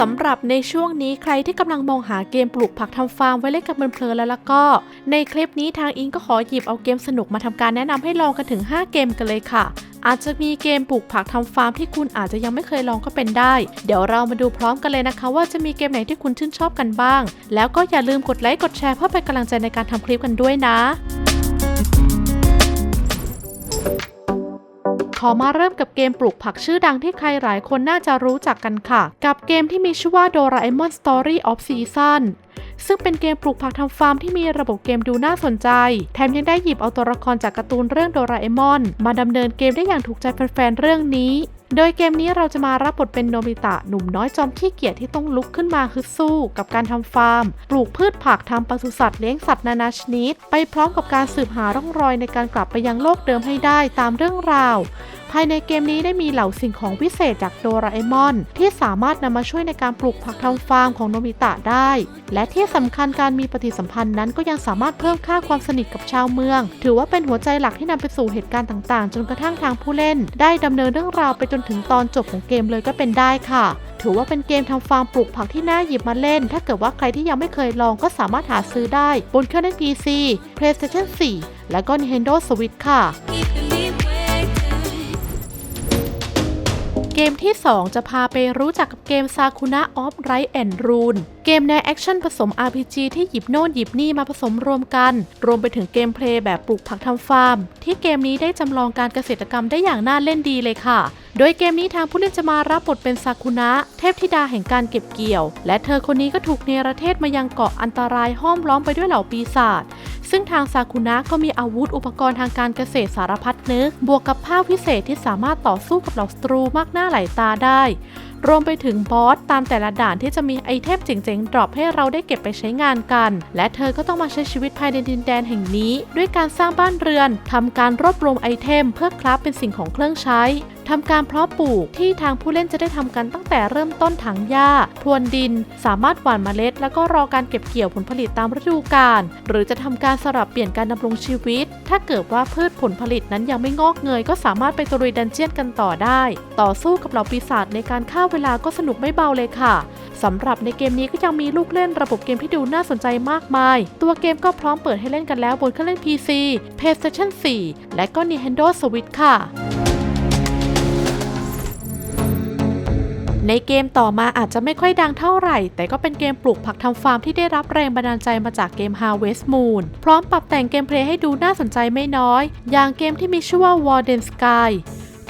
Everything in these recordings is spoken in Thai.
สำหรับในช่วงนี้ใครที่กำลังมองหาเกมปลูกผักทำฟาร์มไว้เล่นกับเพลินๆแล้วล่ะก็ ในคลิปนี้ทางอิงก็ขอหยิบเอาเกมสนุกมาทำการแนะนำให้ลองกันถึง 5 เกมกันเลยค่ะ อาจจะมีเกมปลูกผักทำฟาร์มที่คุณอาจจะยังไม่เคยลองก็เป็นได้ เดี๋ยวเรามาดูพร้อมกันเลยนะคะ ว่าจะมีเกมไหนที่คุณชื่นชอบกันบ้าง แล้วก็อย่าลืมกดไลค์กดแชร์เพื่อเป็นกำลังใจในการทำคลิปกันด้วยนะ อมาเริ่มกับเกมปลูกผักชื่อดังที่ใครหลายคนน่าจะรู้จักกันค่ะ กับเกมที่มีชื่อว่า Doraemon Story of Season ซึ่งเป็นเกมปลูกผักทำฟาร์มที่มีระบบเกมดูน่าสนใจ แถมยังได้หยิบเอาตัวละครจากการ์ตูนเรื่องโดราเอมอน มาดำเนินเกมได้อย่างถูกใจแฟนๆเรื่องนี้ โดยเกมนี้เราจะมารับบทเป็นโนบิตะหนุ่มน้อยจอมขี้เกียจที่ต้องลุกขึ้นมาฮึดสู้ กับการทำฟาร์ม ปลูกพืชผักทำปศุสัตว์เลี้ยงสัตว์นานาชนิด ไปพร้อมกับการสืบหาร่องรอยในการกลับไปยังโลกเดิมให้ได้ตามเรื่องราว ภายในเกมนี้ได้มีเหล่าสิ่งของวิเศษจากโดราเอมอน ที่สามารถนำมาช่วยในการปลูกผักทำฟาร์มของโนบิตะได้ และที่สำคัญการมีปฏิสัมพันธ์นั้นก็ยังสามารถเพิ่มค่าความสนิทกับชาวเมือง ถือว่าเป็นหัวใจหลักที่นำไปสู่เหตุการณ์ต่างๆ จนกระทั่งทางผู้เล่น ได้ดำเนินเรื่องราวไปจนถึงตอนจบของเกมเลยก็เป็นได้ค่ะถือว่าเป็นเกมทำฟาร์มปลูกผักที่น่าหยิบมาเล่น ถ้าเกิดว่าใครที่ยังไม่เคยลองก็สามารถหาซื้อได้ บนเครื่องเล่น PC PlayStation 4 และก็ Nintendo Switch ค่ะ เกมที่ 2 จะพาไปรู้จักกับเกม Sakuna of Right and Rune เกมแนวแอคชั่นผสม RPG ที่หยิบโน่นหยิบนี่มาผสมรวมกัน รวมไปถึงเกมเพลย์แบบปลูกผักทำฟาร์ม ที่เกมนี้ได้จำลองการเกษตรกรรมได้อย่างน่าเล่นดีเลยค่ะ โดยเกมนี้ทางผู้เล่นจะมารับบทเป็นซากุนะ เทพธิดาแห่งการเก็บเกี่ยว และเธอคนนี้ก็ถูกเนรเทศมายังเกาะอันตรายห้อมล้อมไปด้วยเหล่าปีศาจซึ่งทางซากุนะก็มีอาวุธอุปกรณ์ทางการเกษตรสารพัดนึก บวกกับภาพวิเศษที่สามารถต่อสู้กับเหล่าศัตรูมากหน้าหลายตาได้ รวมไปถึงบอสตามแต่ละด่านที่จะมีไอเทมเจ๋งๆ ดรอปให้เราได้เก็บไปใช้งานกัน และเธอก็ต้องมาใช้ชีวิตภายในดินแดนแห่งนี้ ด้วยการสร้างบ้านเรือนทำการรวบรวมไอเทมเพื่อคราฟเป็นสิ่งของเครื่องใช้ ทำการเพาะปลูกที่ทางผู้เล่นจะได้ทำกันตั้งแต่เริ่มต้นถังหญ้าพรวนดิน สามารถหว่านเมล็ด แล้วก็รอการเก็บเกี่ยวผลผลิตตามฤดูกาลหรือจะทำการสลับเปลี่ยนการดำรงชีวิต ถ้าเกิดว่าพืชผลผลิตนั้นยังไม่งอกเงย ก็สามารถไปตรุยดันเจียนกันต่อได้ ต่อสู้กับเหล่าปีศาจในการฆ่าเวลาก็สนุกไม่เบาเลยค่ะสำหรับในเกมนี้ก็ยังมีลูกเล่นระบบเกมที่ดูน่าสนใจมากมาย ตัวเกมก็พร้อมเปิดให้เล่นกันแล้วบนเครื่องเล่น PC PlayStation 4 และก็ Nintendo Switch ค่ะ ในเกมต่อมาอาจจะไม่ค่อยดังเท่าไหร่ แต่ก็เป็นเกมปลูกผักทำฟาร์มที่ได้รับแรงบันดาลใจมาจากเกม Harvest Moon พร้อมปรับแต่งเกมเพลย์ให้ดูน่าสนใจไม่น้อย อย่างเกมที่มีชื่อว่า Warden Sky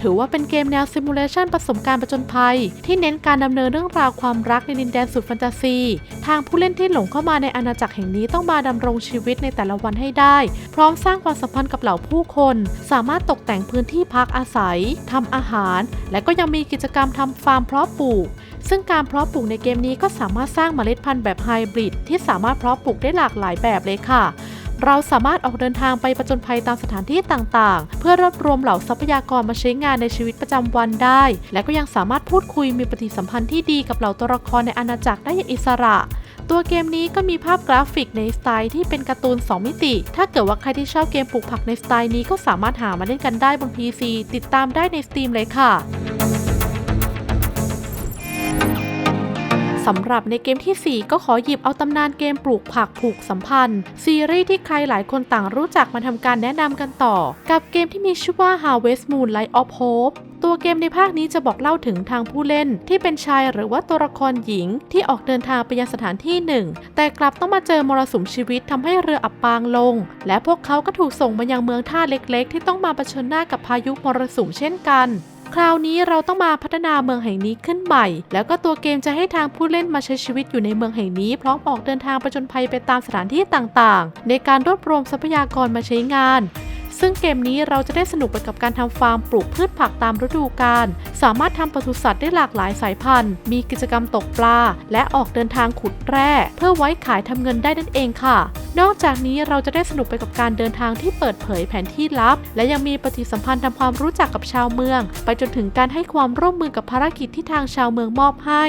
ถือว่าเป็นเกมแนวซิมูเลชันผสมการประจนภัย ที่เน้นการดำเนินเรื่องราวความรักในดินแดนสุดแฟนตาซี ทางผู้เล่นที่หลงเข้ามาในอาณาจักรแห่งนี้ต้องมาดำรงชีวิตในแต่ละวันให้ได้ พร้อมสร้างความสัมพันธ์กับเหล่าผู้คน สามารถตกแต่งพื้นที่พักอาศัยทำอาหาร และก็ยังมีกิจกรรมทำฟาร์มเพาะปลูกซึ่งการเพาะปลูกในเกมนี้ก็สามารถสร้างเมล็ดพันธุ์แบบไฮบริดที่สามารถเพาะปลูกได้หลากหลายแบบเลยค่ะ เราสามารถออกเดินทางไปประจนภัยตามสถานที่ต่างๆ เพื่อรวบรวมเหล่าทรัพยากรมาใช้งานในชีวิตประจำวันได้ และก็ยังสามารถพูดคุยมีปฏิสัมพันธ์ที่ดีกับเหล่าตัวละครในอาณาจักรได้อย่างอิสระ ตัวเกมนี้ก็มีภาพกราฟิกในสไตล์ที่เป็นการ์ตูน 2 มิติ ถ้าเกิดว่าใครที่ชอบเกมปลูกผักในสไตล์นี้ก็สามารถหามาเล่นกันได้บน PC ติดตามได้ใน Steam เลยค่ะ สำหรับในเกมทีสี่ 4 ก็ขอหยิบเอาตำนานเกมปลูกผักผูกสัมพันธ์ ซีรีส์ที่ใครหลายคนต่างรู้จักมาทำการแนะนำกันต่อ กับเกมที่มีชื่อว่า Harvest Moon Light of Hope ตัวเกมในภาคนี้จะบอกเล่าถึงทางผู้เล่นที่เป็นชายหรือว่าตัวละครหญิงที่ออกเดินทางไปยังสถานที่หนึ่ง แต่กลับต้องมาเจอมรสุมชีวิตทำให้เรืออับปางลง และพวกเขาก็ถูกส่งมายังเมืองท่าเล็กๆ ที่ต้องมาเผชิญหน้ากับพายุมรสุมเช่นกัน คราวนี้เราต้องมาพัฒนาเมืองแห่งนี้ขึ้นใหม่ แล้วก็ตัวเกมจะให้ทางผู้เล่นมาใช้ชีวิตอยู่ในเมืองแห่งนี้ พร้อมออกเดินทางไปจนภัยไปตามสถานที่ต่างๆ ในการรวบรวมทรัพยากรมาใช้งาน ซึ่งเกมนี้เราจะได้สนุกไปกับการทำฟาร์มปลูกพืชผักตามฤดูกาล สามารถทำปศุสัตว์ได้หลากหลายสายพันธุ์ มีกิจกรรมตกปลา และออกเดินทางขุดแร่ เพื่อไว้ขายทำเงินได้นั่นเองค่ะ นอกจากนี้เราจะได้สนุกไปกับการเดินทางที่เปิดเผยแผนที่ลับ และยังมีปฏิสัมพันธ์ทำความรู้จักกับชาวเมือง ไปจนถึงการให้ความร่วมมือกับภารกิจที่ทางชาวเมืองมอบให้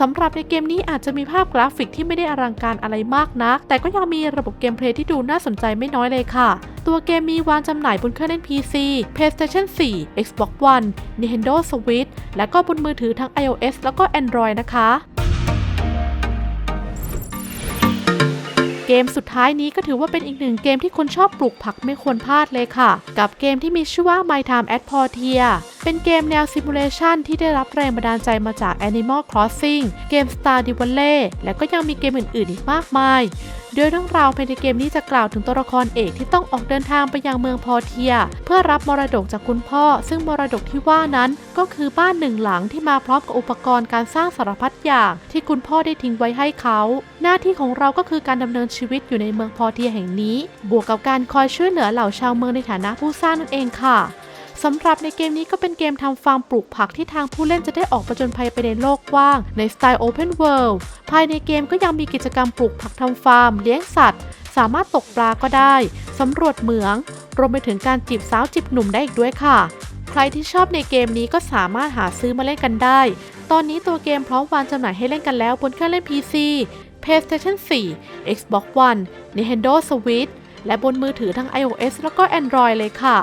สำหรับในเกมนี้อาจจะมีภาพกราฟิกที่ไม่ได้อลังการอะไรมากนัก แต่ก็ยังมีระบบเกมเพลย์ที่ดูน่าสนใจไม่น้อยเลยค่ะ ตัวเกมมีวางจำหน่ายบนเครื่องเล่น PC PlayStation 4 Xbox One Nintendo Switch และก็บนมือถือทั้ง iOS แล้วก็ Android นะคะเกมสุดท้ายนี้ก็ถือว่าเป็นอีกหนึ่งเกมที่คนชอบปลูกผักไม่ควรพลาดเลยค่ะ กับเกมที่มีชื่อว่า My Time at Portia เป็นเกมแนวซิมูเลชันที่ได้รับแรงบันดาลใจมาจาก Animal Crossing เกม Star d i v a l l e และก็ยังมีเกมอื่นๆอีกมากมาย โดยเรื่องราวภายในเกมนี้จะกล่าวถึงตัวละครเอกที่ต้องออกเดินทางไปยังเมืองพอเทีย เพื่อรับมรดกจากคุณพ่อ ซึ่งมรดกที่ว่านั้นก็คือบ้านหนึ่งหลังที่มาพร้อมกับอุปกรณ์การสร้างสารพัดอย่าง ที่คุณพ่อได้ทิ้งไว้ให้เขา หน้าที่ของเราก็คือการดำเนินชีวิตอยู่ในเมืองพอเทียแห่งนี้ บวกกับการคอยช่วยเหลือเหล่าชาวเมืองในฐานะผู้สร้างนั่นเองค่ะ สำหรับในเกมนี้ก็เป็นเกมทำฟาร์มปลูกผักที่ทางผู้เล่นจะได้ออกประจนภัยไปในโลกกว้าง ในสไตล์ Open World ภายในเกมก็ยังมีกิจกรรมปลูกผักทำฟาร์ม เลี้ยงสัตว์ สามารถตกปลาก็ได้สำรวจเหมือง รวมไปถึงการจีบสาวจีบหนุ่มได้อีกด้วยค่ะ ใครที่ชอบในเกมนี้ก็สามารถหาซื้อมาเล่นกันได้ ตอนนี้ตัวเกมพร้อมวางจำหน่ายให้เล่นกันแล้วบนเครื่องเล่น PC PlayStation 4 Xbox One Nintendo Switch และบนมือถือทั้ง iOS แล้วก็ Android เลยค่ะ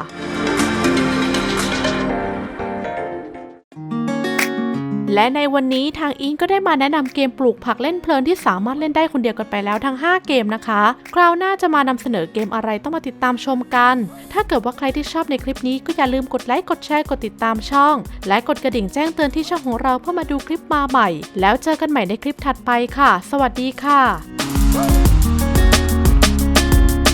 และในวันนี้ทางอิงก็ได้มาแนะนำเกมปลูกผักเล่นเพลินที่สามารถเล่นได้คนเดียวกันไปแล้วทั้ง 5 เกมนะคะ คราวหน้าจะมานำเสนอเกมอะไรต้องมาติดตามชมกัน ถ้าเกิดว่าใครที่ชอบในคลิปนี้ก็อย่าลืมกดไลค์กดแชร์กดติดตามช่อง และกดกระดิ่งแจ้งเตือนที่ช่องของเราเพื่อมาดูคลิปมาใหม่ แล้วเจอกันใหม่ในคลิปถัดไปค่ะ สวัสดีค่ะ